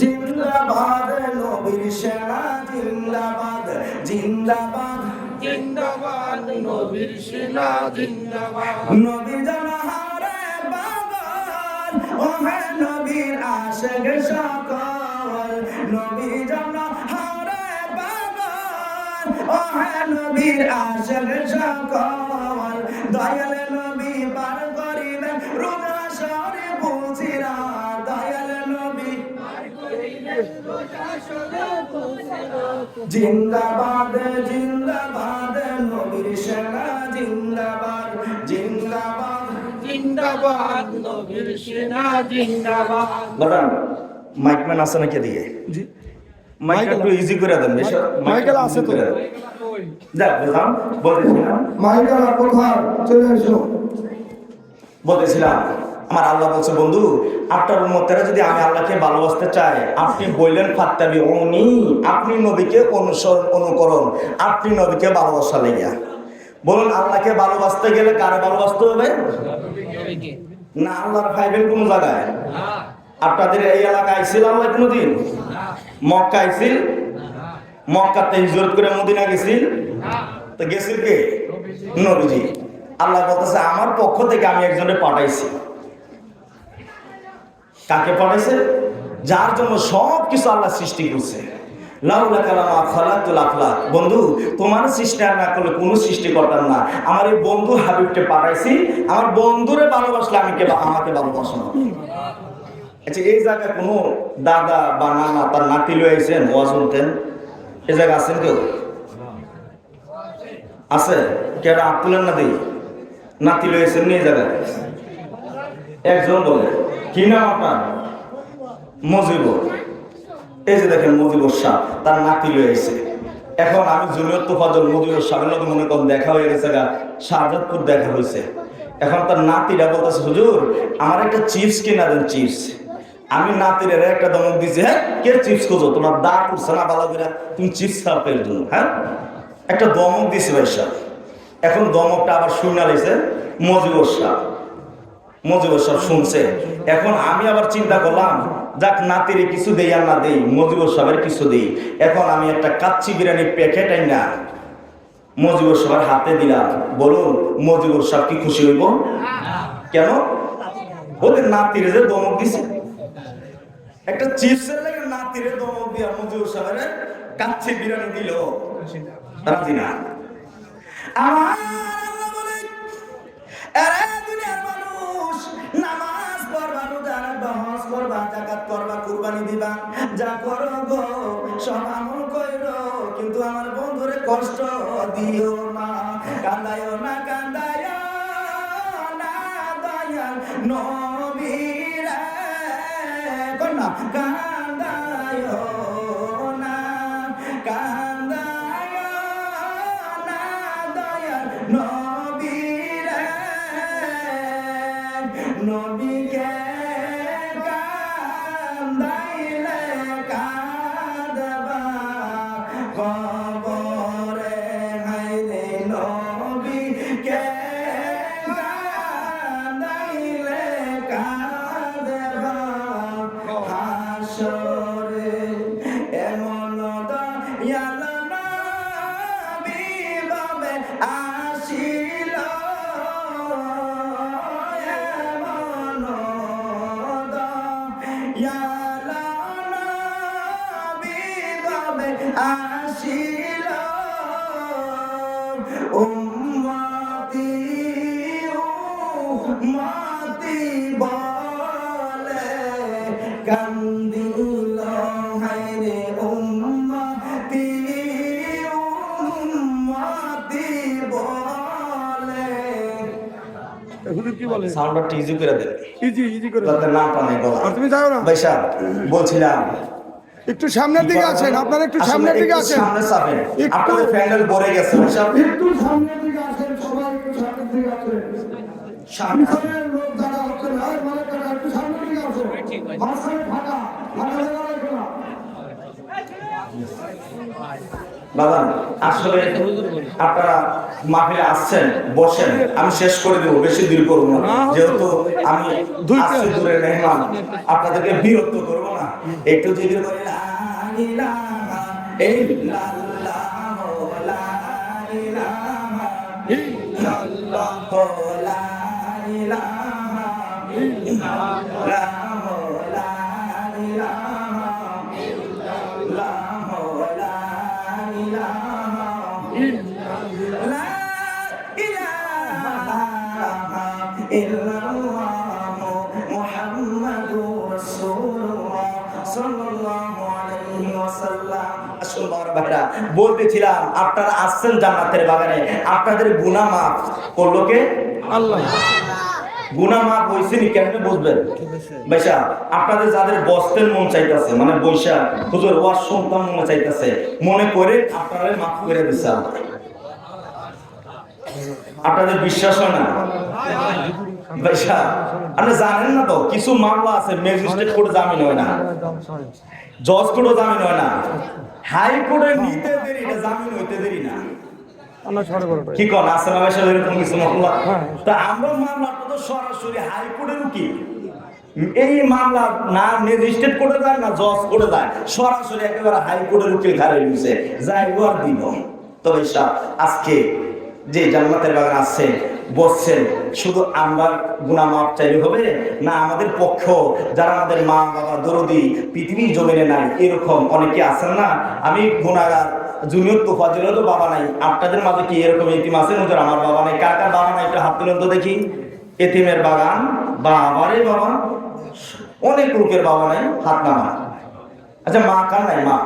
জিন্দাবাদ নবীর সেনা জিন্দাবাদ জিন্দাবাদ। জিন্দাবাদ নবীর সেনা জিন্দাবাদ। নবীর জনহারে বাবার ও হে নবীর আশেক সকল। নবীর জনহারে বাবার ও হে নবীর আশেক সকল। দয়াল নবী পার জিন্দাবাদ জিন্দাবাদ নবীর সেনা জিন্দাবাদ জিন্দাবাদ। জিন্দাবাদ নবীর সেনা জিন্দাবাদ। দাঁড়ান মাইকম্যান আছে নাকি দিয়ে জি। মাইকটা একটু ইজি করে দেন বেশ। মাইকেল আছে তো। যাক বললাম বলতেছিলাম। মাইকেল কোথায়? চলে এসো। বলতেছিলাম আমার আল্লাহ বলছে, বন্ধু, আপনার উম্মতেরা যদি আমি আল্লাহকে ভালোবাসতে চাই আপনি বললেন ফাত্তাবি উনি আপনি নবীকে অনুসরণ, অনুকরণ, আপনি নবীকে ভালোবাসা লেগিয়া। বলুন, আল্লাহকে ভালোবাসতে গেলে কারে ভালোবাসতে হবে? না, আল্লাহর ভাইবেন কোন জায়গায়। আপনাদের এই এলাকায় আইছিল আল্লাহ কোনোদিন? মক্কা আইছিল? মক্কাতে হিজরত করে মদিনা গেছিল? তো গেছিল কে? নবীজি। আল্লাহ বলতেছে, আমার পক্ষ থেকে আমি একজনে পাঠাইছি। কাকে পাঠাইছে? যার জন্য সব কিছু আল্লাহ সৃষ্টি করছে। বন্ধু, তোমার সৃষ্টি আর না করলে কোনো সৃষ্টি করতাম না। আমার এই বন্ধু হাবিবকে পাঠাইছি। আমার বন্ধুরে ভালোবাসলে আমি কে আমাকে ভালোবাসো না। আচ্ছা এই জায়গায় কোনো দাদা বা নানা তার নাতি লয়ে আইছেন? ওয়াজ শুনতেন এই জায়গায় আছেন কেউ? আছে? কেউ আব্দুলের নাতি? নাতি লয়ে আইছেন নি এই জায়গায়? একজন বলে। কি নাম আপনার? মজিব এই যে দেখেন মজিবুর সাহ তার নাতি আইছে এখন আমি জুনিয়র তোফাজল মজিবুর সাহেবের লোক মনে করেন দেখা হয়ে গেছে গা শাহজাদপুর দেখা হয়েছে। এখন তার নাতিরা বলতেছে, হুজুর, আমার একটা চিপস কিনা দেন, চিপস। আমি নাতিরের একটা দমক দিছি হ্যাঁ কে চিপস খোঁজো? তোমার দাঁত উঠছে না ভালো করে? তুমি চিপস খাও পের জন্য হ্যাঁ? একটা দমক দিছি ভাই সাহেব এখন দমকটা আবার শুনে লাইছে মজিবুর সাহ মজিবুর সাহেব শুনছে। এখন আমি আবার চিন্তা করলাম, যাক নাতিরে কিছু দেই আর না দেই, মজিবুর সাহেবের কিছু দেই। এখন আমি একটা কাচ্চি বিরিয়ানির প্যাকেট আই না মজিবুর সাহেবের হাতে দিলাম। বলুন, মজিবুর সাহেব কি খুশি হইব? কেন? ওদের নাতিরে যে দমক দিছে। একটা চিপসের লাগে নাতিরে দমক দিয়া মজিবুর সাহেবের কাচ্চি বিরিয়ানি দিল। রাজি না? আমার আল্লাহ বলে এরে দুনিয়ার নামাজ পড়বা, রোজা রাখবা করবা জাকাত করবা, কুরবানি দিবা। যা করো গো, সব আমল কিন্তু আমার বন্ধুরে কষ্ট দিও না। কান্দায়ও না কান্দায়ও না, দয়াল নবীরা। কন্যা, কান্দায়ও নবীকে কান্দাইলে উম্মতি উম্মতি বলে কান্দিল হায়রে উম্মতি উম্মতি বলে। হুজুর কি বলে? সাউন্ডটা ইজি করে দেন। ইজি ইজি করে যাতে না টানে গলা। আর তুমি যাও না। ভাই সাহেব বলছিলাম একটু সামনের দিকে আছেন আপনারা একটু সামনের দিকে আছেন একটু- প্যান্ডেল ভরে গেছে। একটু সামনের দিকে আছেন সবাই একটু সামনের দিকে আছেন সামনের লোক যারা মানে একটু সামনের দিকে আসো মাঝখানে ফাঁকা ফাঁকা বাবা আসলে আপনারা মাহফিলে আসছেন বসেন আমি শেষ করে দেবো বেশি দূর করব না। যেহেতু আমি দূরের মেহমান আপনাদেরকে বিরক্ত করব না। একটু যদি বলি লা বলতেছিলাম আপনারা আসছেন জান্নাতের বাগানে আপনাদের গুনাহ মাফ করল কে? আল্লাহ। গুনা মাপ হয়েছে নি কেমনে বুঝবেন? ভাইসা আপনাদের যাদের বস্তের মন চাইতেছে মানে বৈশা হুজুর ওয়ার সন্তান মনে চাইতেছে মনে করে আপনারা মাফ করে দিছে আপনাদের বিশ্বাস হয় না? ভাইসা আপনি জানেন না তো কিছু মামলা আছে ম্যাজিস্ট্রেট কোর্টে জামিন হয় না। জজ জামিন হয় না। হাইকোর্টে নিতে দেরি না জামিন হইতে দেরি না। কি আসলে এরকম কিছু মামলা তা আমরা মামলাটা তো সরাসরি হাইকোর্টের কি এই মামলা না ম্যাজিস্ট্রেট করে যায় না জজ করে যায় সরাসরি একেবারে হাইকোর্টের উকিল ঘাড়ে নিছে। যাই দিব। তবে আজকে যে জান্নাতের বাগান আছে বসছেন। শুধু আমরা গুণা মাপ চাইলে হবে না আমাদের পক্ষ যারা আমাদের মা বাবা দরদি পৃথিবীর জমিনে নাই এরকম অনেকে আছেন না? আমি গুণাগার জুনিয়র তো ফজলের তো বাবা নাই। আপনাদের মাঝে কি এরকম এতিম আছেন হুজুর আমার বাবা নাই। কার কার বাবা নাই একটু হাত তুলেন তো দেখি। এতিমের বাগান বাবারে বাবা। অনেক লোকের বাবা নাই হাত নামা আচ্ছা মা কার নাই? মা।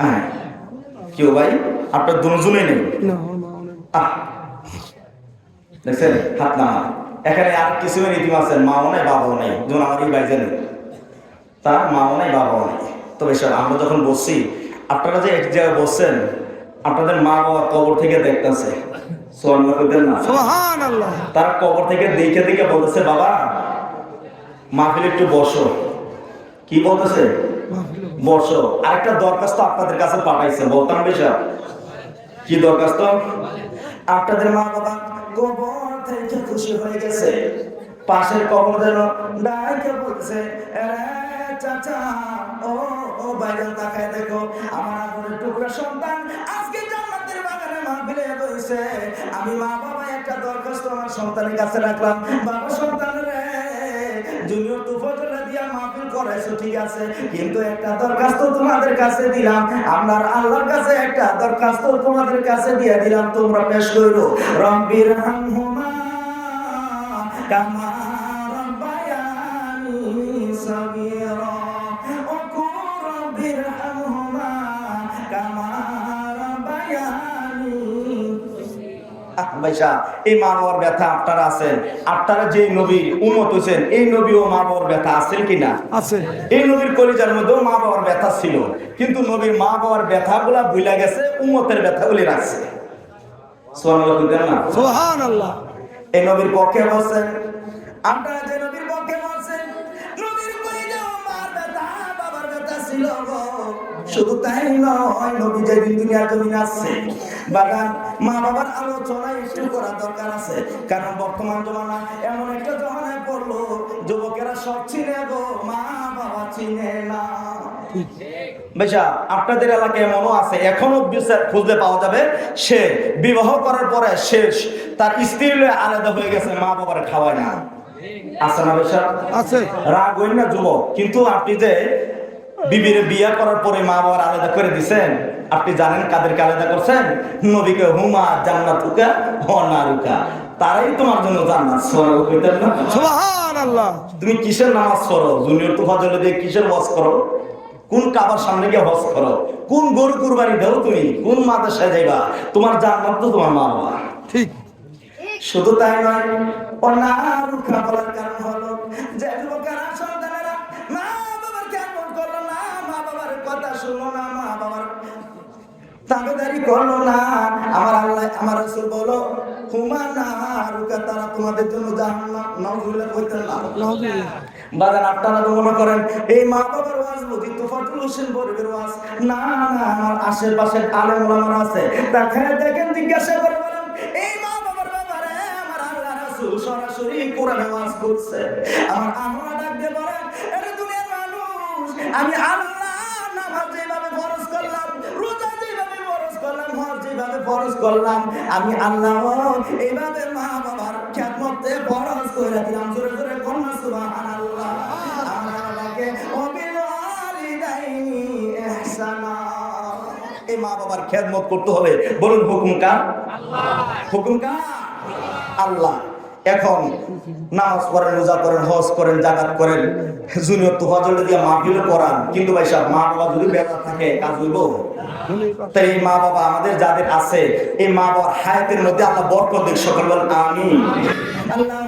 হ্যাঁ। কেউ ভাই? আপনার দুজনে নেই। আহ দেখছেন? হাত নামা এখানে আর কিছু মাও নাই বাবাও নাই। যেমন আমার এই বাইজে তার মাও নাই বাবাও নাই। তবে স্যার আমরা যখন বসছি আপনারা যে এক জায়গায় বসছেন আপনাদের মা বাবা কবর থেকে দেখতেছে। না? তারা কবর থেকে দেখে দেখে বলতেছে বাবা মাহফিল একটু বসো। কি বলতেছে? বসো। আরেকটা দরখাস্ত আপনাদের কাছে পাঠাইছে। বলতাম বেশা কি দরখাস্ত? আপনাদের মা বাবা থেকে খুশি হয়ে গেছে। পাশের কবর বলছে চাচা, ও বাইরে তাকায় দেখো, আমার আগুনের টুকরা সন্তান আজকে জান্নাতের বাগানে আমি মা বাবা একটা দরখাস্ত আমার সন্তানের কাছে রাখলাম। বাবা সন্তান মাহফিল ঠিক আছে। কিন্তু একটা দরখাস্ত তোমাদের কাছে দিলাম। আমার আল্লাহর কাছে একটা দরখাস্ত তোমাদের কাছে দিয়ে দিলাম, তোমরা পেশ করো। রব্বির হামহুমা কামা রব্বায়ানি সাগীরা। ভাইসা এই মা বাবার ব্যথা আপনারা আছেন। আপনারা যে নবীর উমত হয়েছেন এই নবী ও মা বাবার ব্যথা আছেন কিনা? আছে। এই নবীর কলিজার মধ্যেও মা বাবার ব্যথা ছিল। কিন্তু নবীর মা বাবার ব্যথাগুলা ভুলে গেছে উমতের ব্যথা গুলি রাখছে সোহান আল্লাহ এই নবীর পক্ষে বলছেন আপনারা যে নবীর শুধু তাই নয় নবী যেদিন দুনিয়ার জমিনে আসছে বাগান মা বাবার আলোচনা একটু করা দরকার আছে। কারণ বর্তমান জমানা এমন একটা জমানায় পড়ল যুবকেরা সব চিনে গো মা বাবা চিনে না। বেশা আপনাদের এলাকায় এমনও আছে এখনও বিচার খুঁজলে পাওয়া যাবে সে বিবাহ করার পরে শেষ তার স্ত্রী আলাদা হয়ে গেছে মা বাবার খাওয়ায় না। আছে না বেশা? আছে। রাগ হইন না যুবক কিন্তু আপনি যে বিবির বিয়ে করার পরে মা বাবার আলাদা করে দিছেন। আপনি জানেন কাদেরকে আলাদা করছেন? নবীকে হুমা জান্নাতুকা হনারুকা তারাই তোমার জন্য জান্নাত। সরল কইতেন না? সোহান আল্লাহ তুমি কিসের নামাজ পড়ো? জুনিয়র তুফা জলে দিয়ে কিসের ওয়াজ করো? কোন কাবার সামনে গিয়ে হজ করো? কোন গরু কুরবানি দাও তুমি? কোন মাদ্রাসায় যাইবা? তোমার জান্নাত তো তোমার মা বাবা ঠিক। শুধু তাই নয় অনার বলার কারণ হলো যে তাবেদারি করল না। আমার আল্লাহ আমার রসুল বলো হুমা না রুকা তারা তোমাদের জন্য জাহান্নাম নাউজুবিল্লাহ কইতেন না। বাজান আপনারা তো মনে করেন এই মা বাবার ওয়াজ বুঝি তোফাতুল হোসেন বরবের ওয়াজ। না না না আমার আশেপাশে আলেম ওলামারা আছে দেখেন দেখেন জিজ্ঞাসা করে বলেন এই মা বাবার ব্যাপারে আমার আল্লাহ রাসূল সরাসরি কোরআনে ওয়াজ করছে। আমার আম্মা ডাক দিয়ে বলেন এটা দুনিয়ার মানুষ আমি আল্লাহ যেভাবে ফরজ করলাম আমি আল্লাহ এইভাবে মা বাবার খ্যাতমতে ফরজ করে দিলাম। জোরে জোরে কন্যা সুবহানাল্লাহ। আমার আল্লাহকে অবিল আলিদাইনি ইহসানা এই মা বাবার খেদমত করতে হবে বলুন হুকুম কার? হুকুম কার? আল্লাহ। এখন নামাজ পড়েন, রোজা করেন হজ করেন, জাকাত করেন, জুনিয়র তো হজলে দিয়ে মাহফিল করান। কিন্তু ভাই সাহেব, মা বাবা যদি বেলা থাকে, কাজ হইব? তাই এই মা বাবা আমাদের যাদের আছে, এই মা বাবার হায়াতের মধ্যে আল্লাহ বরকত দিক, সকল আমি আল্লাহ